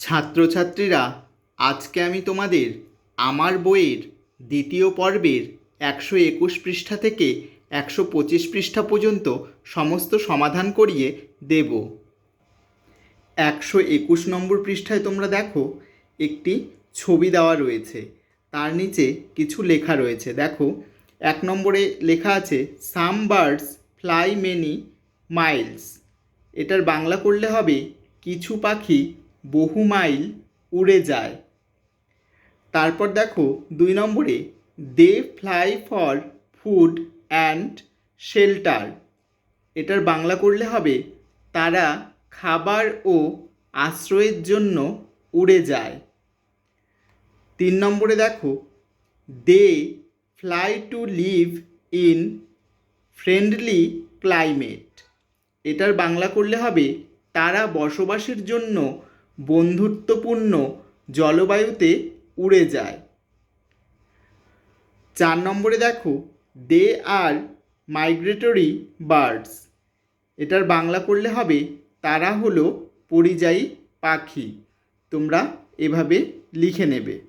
ছাত্রছাত্রীরা, আজকে আমি তোমাদের আমার বইয়ের দ্বিতীয় পর্বের একশো একুশ পৃষ্ঠা থেকে একশো পঁচিশ পৃষ্ঠা পর্যন্ত সমস্ত সমাধান করিয়ে দেব। একশো একুশ নম্বর পৃষ্ঠায় তোমরা দেখো, একটি ছবি দেওয়া রয়েছে। তার নিচে কিছু লেখা রয়েছে। দেখো, এক নম্বরে লেখা আছে some birds fly many miles এটার বাংলা করলে হবে, কিছু পাখি বহু মাইল উড়ে যায়। তারপর দেখো দুই নম্বরে they fly for food and shelter এটার বাংলা করলে হবে, তারা খাবার ও আশ্রয়ের জন্য উড়ে যায়। তিন নম্বরে দেখো they fly to live in friendly climate এটার বাংলা করলে হবে, তারা বসবাসের জন্য বন্ধুত্বপূর্ণ জলবায়ুতে উড়ে যায়। চার নম্বরে দেখো দে আর মাইগ্রেটরি বার্ডস এটার বাংলা করলে হবে, তারা হলো পরিযায়ী পাখি। তোমরা এভাবে লিখে নেবে।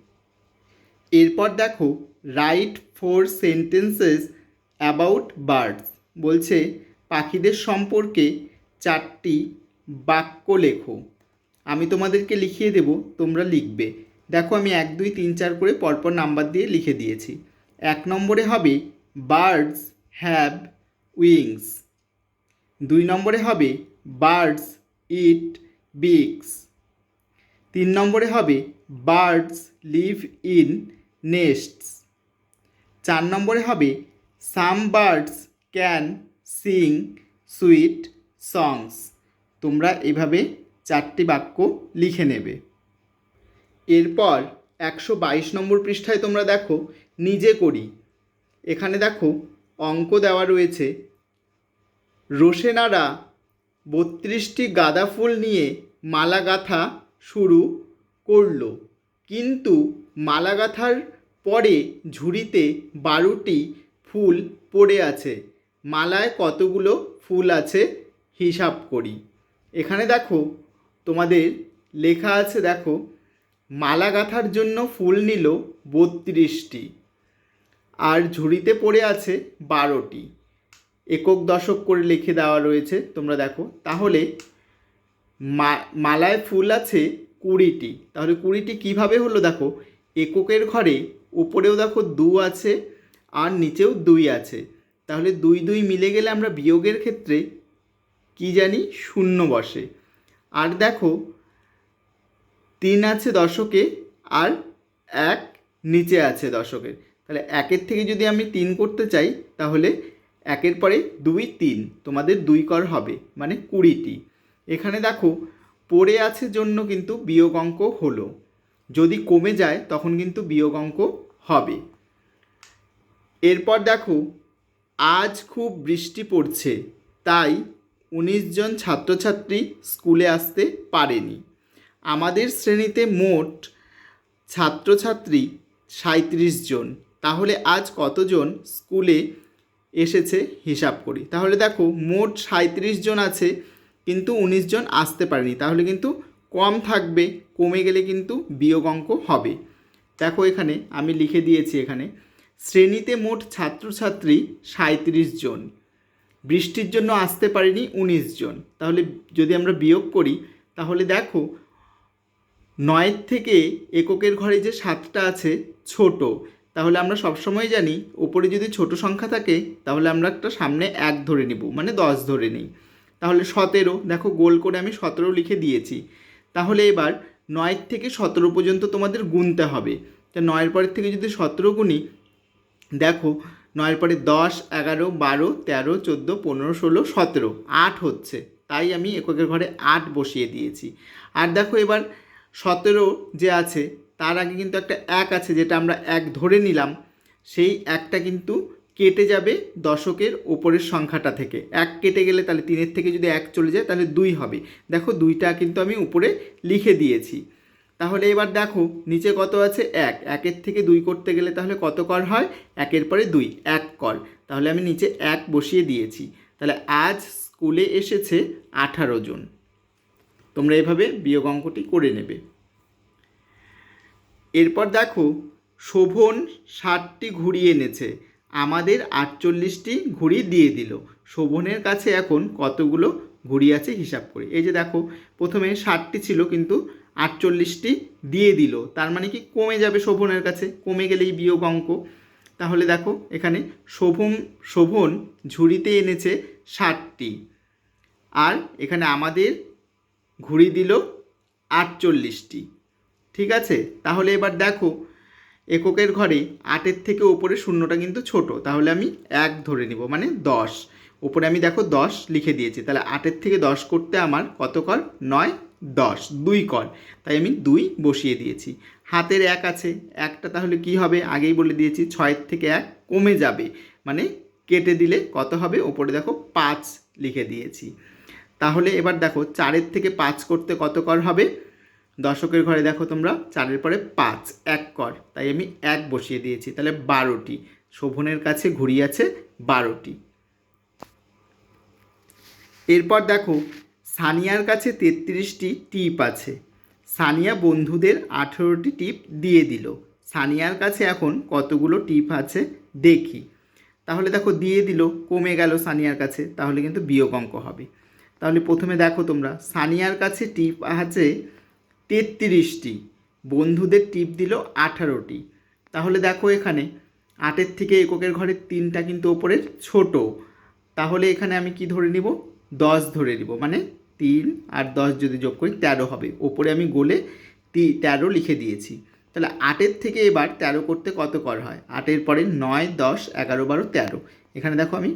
এরপর দেখো write four sentences about birds বলছে, পাখিদের সম্পর্কে চারটি বাক্য লেখো। আমি তোমাদেরকে লিখিয়ে দেব, তোমরা লিখবে। দেখো আমি এক, দুই, তিন, চার করে পরপর নাম্বার দিয়ে লিখে দিয়েছি। এক নম্বরে হবে বার্ডস হ্যাভ উইংস। দুই নম্বরে হবে বার্ডস ইট বিগস। তিন নম্বরে হবে বার্ডস লিভ ইন নেস্টস। চার নম্বরে হবে some birds can sing sweet songs. তোমরা এভাবে চারটি বাক্য লিখে নেবে। এরপর একশো বাইশ নম্বর পৃষ্ঠায় তোমরা দেখো, নিজে করি। এখানে দেখো, অঙ্ক দেওয়া রয়েছে। রোশেনারা বত্রিশটি গাঁদা ফুল নিয়ে মালা গাঁথা শুরু করল। কিন্তু মালা গাঁথার পরে ঝুড়িতে বারোটি ফুল পড়ে আছে। মালায় কতগুলো ফুল আছে, হিসাব করি। এখানে দেখো তোমাদের লেখা আছে, দেখো মালা গাঁথার জন্য ফুল নিল বত্রিশটি, আর ঝুড়িতে পড়ে আছে বারোটি। একক দশক করে লিখে দেওয়া রয়েছে, তোমরা দেখো। তাহলে মা- মালায় ফুল আছে কুড়িটি। তাহলে কুড়িটি কীভাবে হলো, দেখো? এককের ঘরে উপরেও দেখো দু আছে, আর নিচেও দুই আছে। তাহলে দুই দুই মিলে গেলে আমরা বিয়োগের ক্ষেত্রে কি জানি, শূন্য বসে। আর দেখো, তিন আছে দশকে আর এক নিচে আছে দশকের। তাহলে একের থেকে যদি আমি তিন করতে চাই, তাহলে একের পরে দুই তিন, তোমাদের দুই কর হবে মানে কুড়িটি। এখানে দেখো, পড়ে আছে জন্য কিন্তু বিয়োগ অঙ্ক হলো। যদি কমে যায়, তখন কিন্তু বিয়োগ অঙ্ক হবে। এরপর দেখো, আজ খুব বৃষ্টি পড়ছে, তাই উনিশ জন ছাত্রছাত্রী স্কুলে আসতে পারেনি। আমাদের শ্রেণীতে মোট ছাত্রছাত্রী সাঁত্রিশ জন। তাহলে আজ কতজন স্কুলে এসেছে হিসাব করি? তাহলে দেখো, মোট সাঁত্রিশ জন আছে, কিন্তু উনিশ জন আসতে পারেনি। তাহলে কিন্তু কম থাকবে, কমে গেলে কিন্তু বিয়োগ অঙ্ক হবে। দেখো এখানে, আমি লিখে দিয়েছি এখানে, শ্রেণীতে মোট ছাত্রছাত্রী সাঁত্রিশ জন। বৃষ্টির জন্য আসতে পারেনি উনিশ জন। তাহলে যদি আমরা বিয়োগ করি, তাহলে দেখো নয়ের থেকে এককের ঘরে যে সাতটা আছে, ছোট। তাহলে আমরা সবসময় জানি, ওপরে যদি ছোট সংখ্যা থাকে, তাহলে আমরা একটা সামনে এক ধরে নিব মানে দশ ধরে নিই। তাহলে সতেরো, দেখো গোল করে আমি সতেরো লিখে দিয়েছি। তাহলে এবার নয়ের থেকে সতেরো পর্যন্ত তোমাদের গুনতে হবে। তা নয়ের পরের থেকে যদি সতেরো গুনি, দেখো নয়ের পরে দশ, এগারো, বারো, তেরো, চোদ্দ, পনেরো, ষোলো, সতেরো, আট হচ্ছে। তাই আমি এককের ঘরে আট বসিয়ে দিয়েছি। আর দেখো এবার সতেরো যে আছে, তার আগে কিন্তু একটা এক আছে, যেটা আমরা এক ধরে নিলাম। সেই একটা কিন্তু কেটে যাবে দশকের ওপরের সংখ্যাটা থেকে। এক কেটে গেলে তাহলে তিনের থেকে যদি এক চলে যায়, তাহলে দুই হবে। দেখো দুইটা কিন্তু আমি উপরে লিখে দিয়েছি। তাহলে এবার দেখো, নিচে কত আছে? এক। একের থেকে দুই করতে গেলে তাহলে কত কর হয়? একের পরে দুই, এক কর। তাহলে আমি নিচে এক বসিয়ে দিয়েছি। তাহলে আজ স্কুলে এসেছে আঠারো জন। তোমরা এভাবে বিয়োগ অঙ্কটি করে নেবে। এরপর দেখো, শোভন ষাটটি ঘুড়ি এনেছে। আমাদের আটচল্লিশটি ঘুড়ি দিয়ে দিল। শোভনের কাছে এখন কতগুলো ঘুড়ি আছে হিসাব করি। এই যে দেখো, প্রথমে ষাটটি ছিল কিন্তু আটচল্লিশটি দিয়ে দিল। তার মানে কি কমে যাবে শোভনের কাছে? কমে গেলেই বিয়োগ অঙ্ক। তাহলে দেখো, এখানে শোভন শোভন ঝুড়িতে এনেছে ষাটটি। আর এখানে আমাদের ঘুড়ি দিল আটচল্লিশটি। ঠিক আছে? তাহলে এবার দেখো, এককের ঘরে আটের থেকে ওপরে শূন্যটা কিন্তু ছোট। তাহলে আমি এক ধরে নিব মানে দশ। ওপরে আমি দেখো দশ লিখে দিয়েছি। তাহলে আটের থেকে দশ করতে আমার কত কর? নয় দশ, দুই কর তাই আমি দুই বসিয়ে দিয়েছি। হাতের এক আছে, একটা তাহলে কি হবে? আগেই বলে দিয়েছি, ছয়ের থেকে এক কমে যাবে। মানে কেটে দিলে কত হবে? ওপরে দেখো পাঁচ লিখে দিয়েছি। তাহলে এবার দেখো, চারের থেকে পাঁচ করতে কত কর হবে? দশকের ঘরে দেখো তোমরা, চারের পরে পাঁচ, এক কর তাই আমি এক বসিয়ে দিয়েছি। তাহলে বারোটি। শোভনের কাছে ঘুড়ি আছে বারোটি। এরপর দেখো সানিয়ার কাছে তেত্রিশটি টিপ আছে। সানিয়া বন্ধুদের আঠেরোটি টিপ দিয়ে দিল। সানিয়ার কাছে এখন কতগুলো টিপ আছে দেখি। তাহলে দেখো দিয়ে দিল, কমে গেল সানিয়ার কাছে, তাহলে কিন্তু বিয়োগ অঙ্ক হবে। তাহলে প্রথমে দেখো তোমরা, সানিয়ার কাছে টিপ আছে তেত্রিশটি, বন্ধুদের টিপ দিল আঠারোটি। তাহলে দেখো এখানে, আটের থেকে এককের ঘরের তিনটা কিন্তু ওপরের ছোট। তাহলে এখানে আমি কি ধরে নিব? দশ ধরে নিব মানে তিন আর দশ যদি যোগ করি, তেরো হবে। ওপরে আমি গোলে তি, তেরো লিখে দিয়েছি। তাহলে আটের থেকে এবার তেরো করতে কত কর হয়? আটের পরে নয়, দশ, এগারো, বারো, তেরো। এখানে দেখো আমি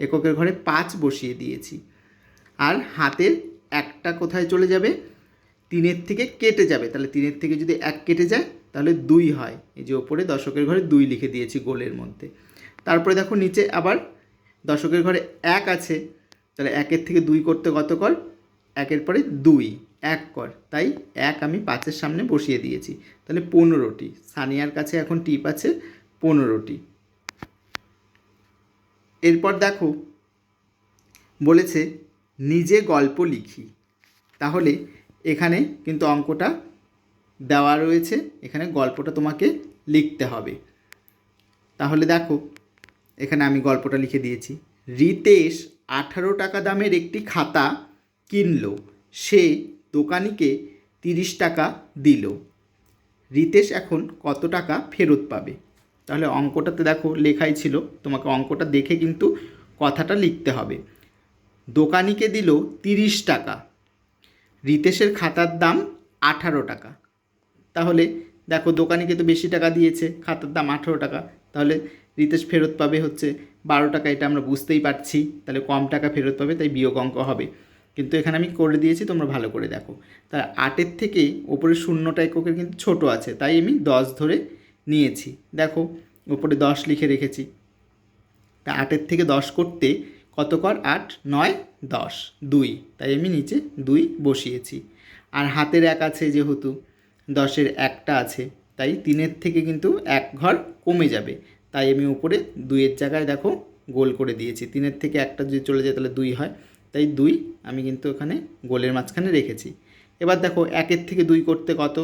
এককের ঘরে পাঁচ বসিয়ে দিয়েছি। আর হাতের একটা কোথায় চলে যাবে? তিনের থেকে কেটে যাবে। তাহলে তিনের থেকে যদি এক কেটে যায়, তাহলে দুই হয়। এই যে ওপরে দশকের ঘরে দুই লিখে দিয়েছি গোলের মধ্যে। তারপরে দেখো নিচে আবার দশকের ঘরে এক আছে। তাহলে একের থেকে দুই করতে কত কর? একের পরে দুই, এক কর। তাই এক আমি পাঁচের সামনে বসিয়ে দিয়েছি। তাহলে পনেরোটি। সানিয়ার কাছে এখন টিপ আছে পনেরোটি। এরপর দেখো, বলেছে নিজে গল্প লিখি। তাহলে এখানে কিন্তু অঙ্কটা দেওয়া রয়েছে। এখানে গল্পটা তোমাকে লিখতে হবে। তাহলে দেখো, এখানে আমি গল্পটা লিখে দিয়েছি। রিতেশ আঠারো টাকা দামের একটি খাতা কিনলো। সে দোকানিকে তিরিশ টাকা দিল। রিতেশ এখন কত টাকা ফেরত পাবে? তাহলে অঙ্কটাতে দেখো, লেখাই ছিল। তোমাকে অঙ্কটা দেখে কিন্তু কথাটা লিখতে হবে। দোকানিকে দিল তিরিশ টাকা। রিতেশের খাতার দাম আঠারো টাকা। তাহলে দেখো, দোকানিকে তো বেশি টাকা দিয়েছে, খাতার দাম আঠারো টাকা। তাহলে রিতেশ ফেরত পাবে হচ্ছে বারো টাকা, এটা আমরা বুঝতেই পারছি। তাহলে কম টাকা ফেরত পাবে, তাই বিয়োগ অঙ্ক হবে। কিন্তু এখানে আমি করে দিয়েছি, তোমরা ভালো করে দেখো। তাই আটের থেকে ওপরে শূন্যটা এককের কিন্তু ছোট আছে, তাই আমি দশ ধরে নিয়েছি। দেখো, ওপরে দশ লিখে রেখেছি। তা আটের থেকে দশ করতে কত কর? আট, নয়, দশ, দুই। তাই আমি নিচে দুই বসিয়েছি। আর হাতের এক আছে যেহেতু, দশের একটা আছে, তাই তিনের থেকে কিন্তু এক ঘর কমে যাবে। তাই আমি উপরে দুইয়ের জায়গায় দেখো গোল করে দিয়েছি। তিনের থেকে একটা যদি চলে যায় তাহলে দুই হয়। তাই দুই আমি কিন্তু ওখানে গোলের মাঝখানে রেখেছি। এবার দেখো একের থেকে দুই করতে কত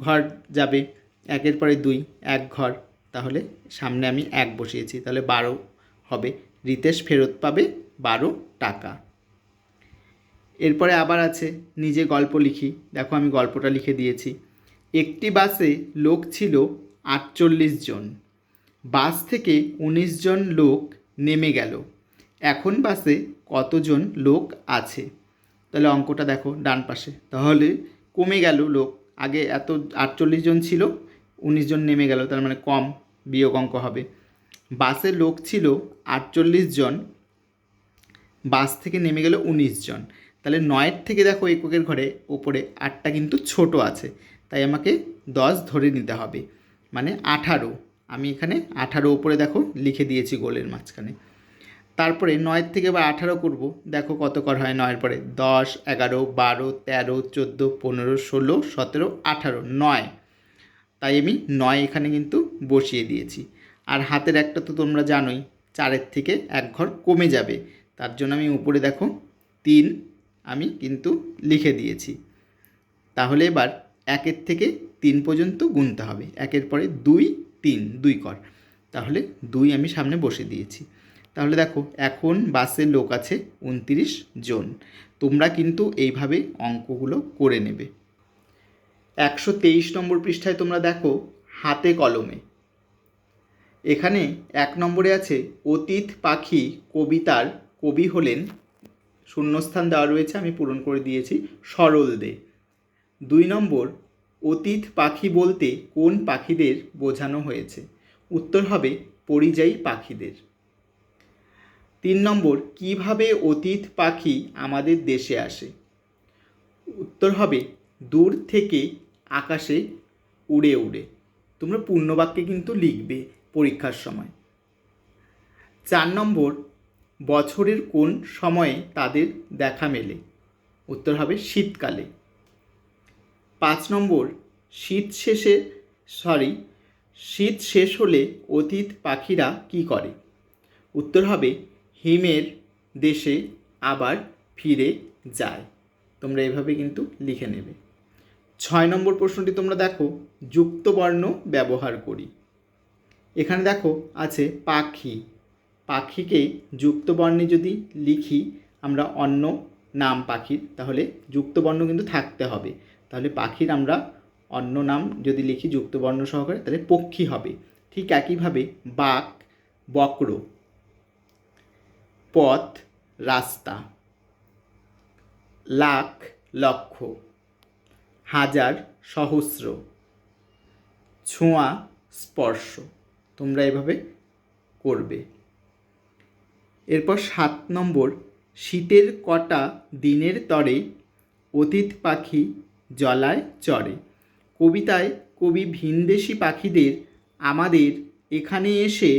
ঘর যাবে? একের পরে দুই, এক ঘর। তাহলে সামনে আমি এক বসিয়েছি। তাহলে বারো হবে। রিতেশ ফেরত পাবে বারো টাকা। এরপরে আবার আছে, নিজে গল্প লিখি। দেখো আমি গল্পটা লিখে দিয়েছি। একটি বাসে লোক ছিল আটচল্লিশ জন। বাস থেকে উনিশ জন লোক নেমে গেল। এখন বাসে কতজন লোক আছে? তাহলে অঙ্কটা দেখো ডান পাশে। তাহলে কমে গেল লোক। আগে এত আটচল্লিশ জন ছিল, উনিশ জন নেমে গেল, তার মানে কম বিয়োগ অঙ্ক হবে। বাসে লোক ছিল আটচল্লিশ জন, বাস থেকে নেমে গেল উনিশ জন। তাহলে নয়ের থেকে দেখো এককের ঘরে ওপরে আটটা কিন্তু ছোট আছে, তাই আমাকে দশ ধরে নিতে হবে। মানে আঠারো। আমি এখানে আঠারো ওপরে দেখো লিখে দিয়েছি গোলের মাঝখানে। তারপরে নয়ের থেকে এবার আঠারো করব। দেখো কত কর হয় নয়ের পরে। দশ, এগারো, বারো, তেরো, চোদ্দ, পনেরো, ষোলো, সতেরো, আঠারো, নয়। তাই আমি নয় এখানে কিন্তু বসিয়ে দিয়েছি। আর হাতের একটা তো তোমরা জানোই, চারের থেকে এক ঘর কমে যাবে। তার জন্য আমি উপরে দেখো তিন আমি কিন্তু লিখে দিয়েছি। তাহলে এবার একের থেকে তিন পর্যন্ত গুনতে হবে। একের পরে দুই তিন, দুই কর। তাহলে দুই আমি সামনে বসে দিয়েছি। তাহলে দেখো, এখন বাসে লোক আছে উনত্রিশ জন। তোমরা কিন্তু এইভাবে অঙ্কগুলো করে নেবে। একশো তেইশ নম্বর পৃষ্ঠায় তোমরা দেখো, হাতে কলমে। এখানে এক নম্বরে আছে, অতীত পাখি কবিতার কবি হলেন। শূন্যস্থান দেওয়া রয়েছে, আমি পূরণ করে দিয়েছি, সরল দে। দুই নম্বর অতীত পাখি বলতে কোন পাখিদের বোঝানো হয়েছে? উত্তর হবে পরিযায়ী পাখিদের। তিন নম্বর, কীভাবে অতীত পাখি আমাদের দেশে আসে? উত্তর হবে দূর থেকে আকাশে উড়ে উড়ে। তোমরা পূর্ণবাক্যে কিন্তু লিখবে পরীক্ষার সময়। চার নম্বর, বছরের কোন সময়ে তাদের দেখা মেলে? উত্তর হবে শীতকালে। পাঁচ নম্বর, শীত শেষে সরি শীত শেষ হলে অতীত পাখিরা কি করে? উত্তর হবে, হিমের দেশে আবার ফিরে যায়। তোমরা এভাবে কিন্তু লিখে নেবে। ছয় নম্বর প্রশ্নটি তোমরা দেখো, যুক্তবর্ণ ব্যবহার করি। এখানে দেখো, আছে পাখি। পাখিকে যুক্তবর্ণে যদি লিখি আমরা অন্য নাম পাখির, তাহলে যুক্তবর্ণ কিন্তু থাকতে হবে। তাহলে পাখির আমরা অন্য নাম যদি লিখি যুক্তবর্ণ সহকারে, তাহলে পক্ষী হবে। ঠিক একইভাবে বাক বক্র, পথ, রাস্তা, লাখ, লক্ষ, হাজার, সহস্র, ছোঁয়া, স্পর্শ, তোমরা এভাবে করবে। এরপর সাত নম্বর, শীতের কটা দিনের তরে অতীত পাখি জলায় চড়ে। কবিতায় কবি ভিনদেশি পাখিদের আমাদের এখানে এসে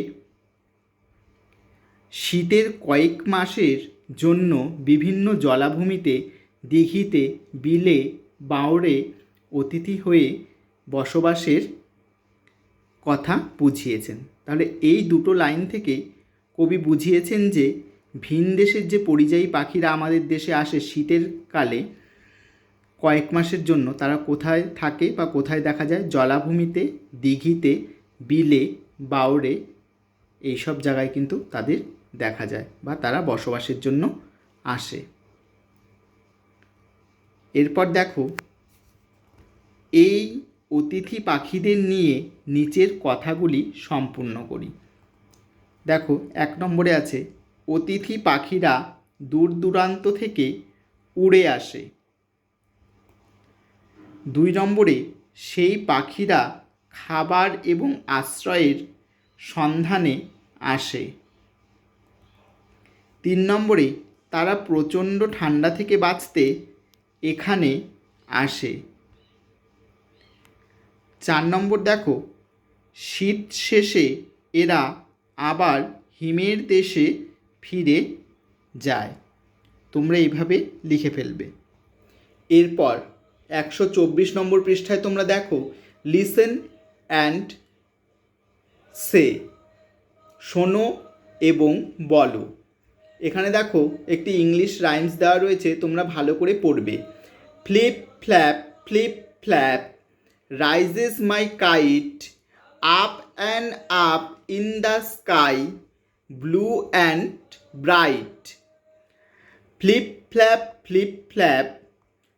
শীতের কয়েক মাসের জন্য বিভিন্ন জলাভূমিতে দিঘিতে বিলে বাঁওড়ে অতিথি হয়ে বসবাসের কথা বুঝিয়েছেন। তাহলে এই দুটো লাইন থেকে কবি বুঝিয়েছেন যে ভিন দেশের যে পরিযায়ী পাখিরা আমাদের দেশে আসে শীতের কালে কয়েক মাসের জন্য তারা কোথায় থাকে বা কোথায় দেখা যায়, জলাভূমিতে, দিঘিতে, বিলে বাউরে এইসব জায়গায় কিন্তু তাদের দেখা যায় বা তারা বসবাসের জন্য আসে। এরপর দেখো, এই অতিথি পাখিদের নিয়ে নিচের কথাগুলি সম্পূর্ণ করি। দেখো, এক নম্বরে আছে, অতিথি পাখিরা দূর দূরান্ত থেকে উড়ে আসে। দুই নম্বরে সেই পাখিরা খাবার এবং আশ্রয়ের সন্ধানে আসে। তিন নম্বরে তারা প্রচণ্ড ঠান্ডা থেকে বাঁচতে এখানে আসে। চার নম্বর দেখো, শীত শেষে এরা আবার হিমের দেশে ফিরে যায়। তোমরা এইভাবে লিখে ফেলবে। এরপর একশো চব্বিশ নম্বর পৃষ্ঠায় তোমরা দেখো লিসেন অ্যান্ড সে শোনো এবং বলো। এখানে দেখো, একটি ইংলিশ রাইমস দেওয়া রয়েছে, তোমরা ভালো করে পড়বে। Flip flap flip flap rises my kite up and up in the sky blue and bright flip flap flip flap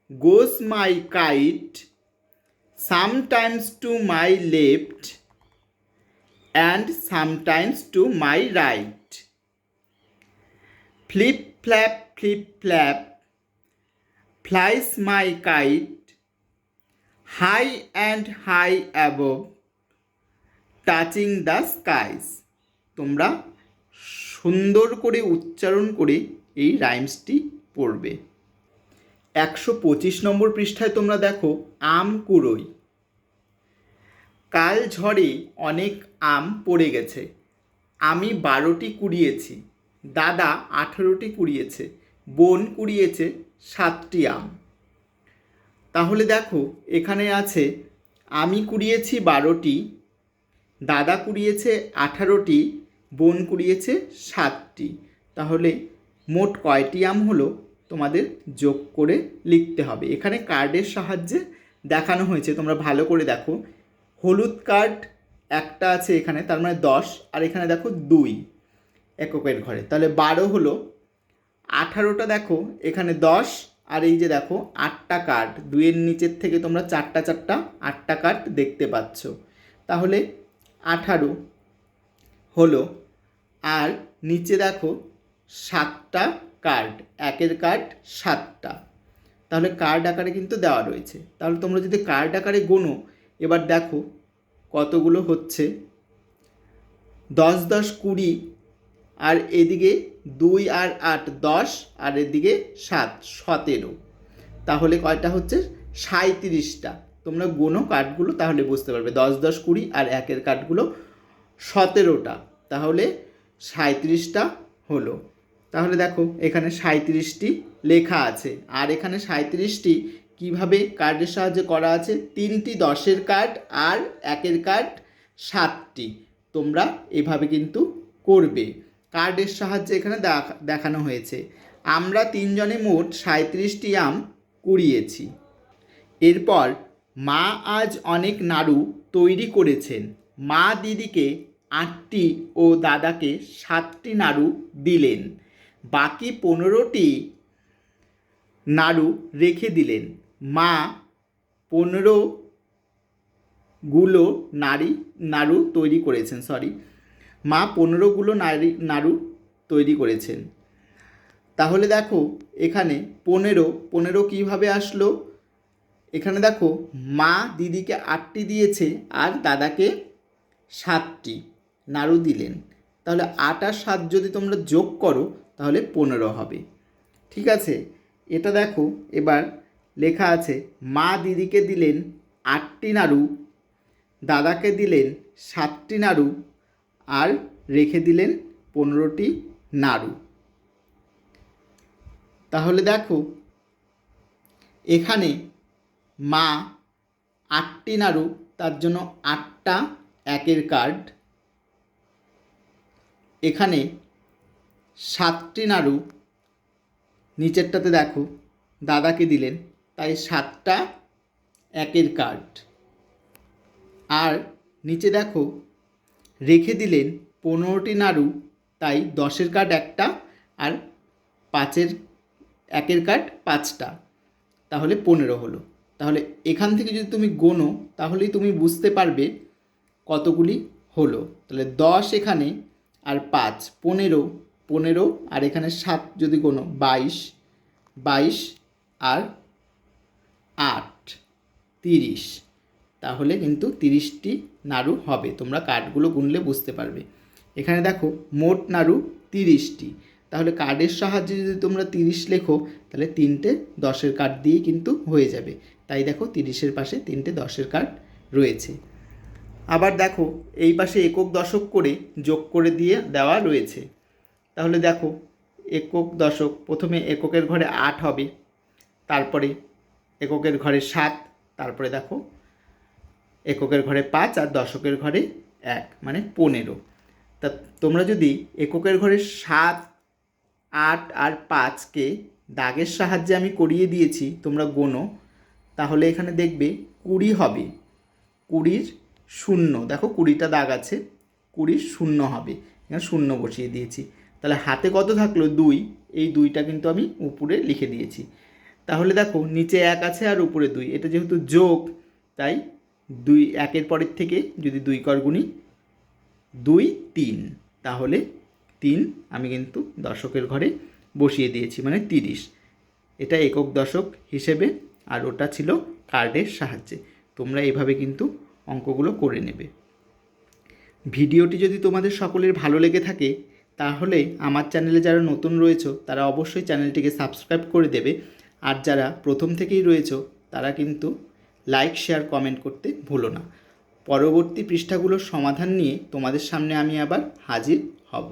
goes my kite sometimes to my left and sometimes to my right flip flap flip flap flies my kite high and high above touching the skies তোমরা সুন্দর করে উচ্চারণ করে এই রাইমসটি পড়বে একশো পঁচিশ নম্বর পৃষ্ঠায় তোমরা দেখো, আম কুড়োই। কাল ঝড়ে অনেক আম পড়ে গেছে। আমি বারোটি কুড়িয়েছি, দাদা আঠেরোটি কুড়িয়েছে, বোন কুড়িয়েছে সাতটি আম। তাহলে দেখো, এখানে আছে, আমি কুড়িয়েছি বারোটি, দাদা কুড়িয়েছে আঠারোটি, বোন কুড়িয়েছে সাতটি। তাহলে মোট কয়টি আম হলো? তোমাদের যোগ করে লিখতে হবে। এখানে কার্ডের সাহায্যে দেখানো হয়েছে, তোমরা ভালো করে দেখো। হলুদ কার্ড একটা আছে এখানে, তার মানে দশ, আর এখানে দেখো দুই এককের ঘরে। তাহলে বারো হলো, আঠারোটা দেখো, এখানে দশ, আর এই যে দেখো আটটা কার্ড দুইয়ের নিচের থেকে তোমরা চারটা চারটা, আটটা কার্ড দেখতে পাচ্ছ। তাহলে আঠারো হলো, আর নিচে দেখো সাতটা কার্ড একের কার্ড সাতটা। তাহলে কার্ড আকারে কিন্তু দেওয়া রয়েছে। তাহলে তোমরা যদি কার্ড আকারে গোনো, এবার দেখো কতগুলো হচ্ছে। দশ দশ কুড়ি আর এদিকে দুই আর আট দশ, আর এদিকে সাত, সতেরো। তাহলে কয়টা হচ্ছে? সাঁত্রিশটা তোমরা গোনো কার্ডগুলো তাহলে বুঝতে পারবে। দশ দশ কুড়ি আর একের কার্ডগুলো সতেরোটা। তাহলে সাঁত্রিশটা হলো। তাহলে দেখো, এখানে সাঁত্রিশটি লেখা আছে। আর এখানে সাঁত্রিশটি কীভাবে কার্ডের সাহায্যে করা আছে? তিনটি দশের কার্ড আর একের কার্ড সাতটি। তোমরা এভাবে কিন্তু করবে। কার্ডের সাহায্যে এখানে দেখা- দেখানো হয়েছে। আমরা তিনজনে মোট সাঁত্রিশটি আম কুড়িয়েছি। এরপর মা আজ অনেক নাড়ু তৈরি করেছেন। মা দিদিকে আটটি ও দাদাকে সাতটি নাড়ু দিলেন। বাকি পনেরোটি নাড়ু রেখে দিলেন। মা পনেরো গুলো নারী নাড়ু তৈরি করেছেন সরি মা পনেরোগুলো নারী নাড়ু তৈরি করেছেন। তাহলে দেখো, এখানে পনেরো পনেরো কীভাবে আসলো? এখানে দেখো, মা দিদিকে আটটি দিয়েছে আর দাদাকে সাতটি নাড়ু দিলেন। তাহলে আট আর সাত যদি তোমরা যোগ করো তাহলে পনেরো হবে। ঠিক আছে? এটা দেখো, এবার লেখা আছে, মা দিদিকে দিলেন আটটি নাড়ু, দাদাকে দিলেন সাতটি নাড়ু আর রেখে দিলেন পনেরোটি নাড়ু। তাহলে দেখো, এখানে মা আটটি নাড়ু, তার জন্য আটটা একের কার্ড। এখানে সাতটি নাড়ু নিচেরটাতে দেখো, দাদাকে দিলেন, তাই সাতটা একের কার্ড। আর নিচে দেখো, রেখে দিলেন পনেরোটি নাড়ু, তাই দশের কার্ড একটা আর পাঁচের, একের কার্ড পাঁচটা। তাহলে পনেরো হলো। তাহলে এখান থেকে যদি তুমি গোনো, তাহলেই তুমি বুঝতে পারবে কতগুলি হলো। তাহলে দশ এখানে আর পাঁচ, পনেরো পনেরো আর এখানে সাত যদি গোনো, বাইশ বাইশ আর আট, তিরিশ। তাহলে কিন্তু তিরিশটি নাড়ু হবে, তোমরা কার্ডগুলো গুনলে বুঝতে পারবে। এখানে দেখো, মোট নাড়ু তিরিশটি। তাহলে কার্ডের সাহায্যে যদি তোমরা তিরিশ লেখো, তাহলে তিনটে দশের কার্ড দিয়েই কিন্তু হয়ে যাবে। তাই দেখো, তিরিশের পাশে তিনটে দশের কার্ড রয়েছে। আবার দেখো, এই পাশে একক দশক করে যোগ করে দিয়ে দেওয়া রয়েছে। তাহলে দেখো, একক দশক, প্রথমে এককের ঘরে আট হবে, তারপরে এককের ঘরে সাত, তারপরে দেখো, এককের ঘরে পাঁচ আর দশকের ঘরে এক মানে পনেরো। তা তোমরা যদি এককের ঘরে সাত, আট আর পাঁচকে দাগের সাহায্যে আমি করিয়ে দিয়েছি, তোমরা গোনো, তাহলে এখানে দেখবে কুড়ি হবে। কুড়ির শূন্য, দেখো কুড়িটা দাগ আছে, কুড়ির শূন্য হবে, এখানে শূন্য বসিয়ে দিয়েছি। তাহলে হাতে কত থাকল? দুই। এই দুইটা কিন্তু আমি উপরে লিখে দিয়েছি। তাহলে দেখো, নিচে এক আছে আর উপরে দুই। এটা যেহেতু যোগ, তাই দুই, একের পরের থেকে যদি দুই কর গুণি, দুই, তিন। তাহলে তিন আমি কিন্তু দশকের ঘরে বসিয়ে দিয়েছি মানে তিরিশ। এটা একক দশক হিসেবে, আর ওটা ছিল কার্ডের সাহায্যে। তোমরা এইভাবে কিন্তু অঙ্কগুলো করে নেবে। ভিডিওটি যদি তোমাদের সকলের ভালো লেগে থাকে তাহলে আমার চ্যানেলে যারা নতুন রয়েছে, তারা অবশ্যই চ্যানেলটিকে সাবস্ক্রাইব করে দেবে। আর যারা প্রথম থেকেই রয়েছে, তারা কিন্তু লাইক, শেয়ার, কমেন্ট করতে ভুলো না। পরবর্তী পৃষ্ঠাগুলোর সমাধান নিয়ে তোমাদের সামনে আমি আবার হাজির হব।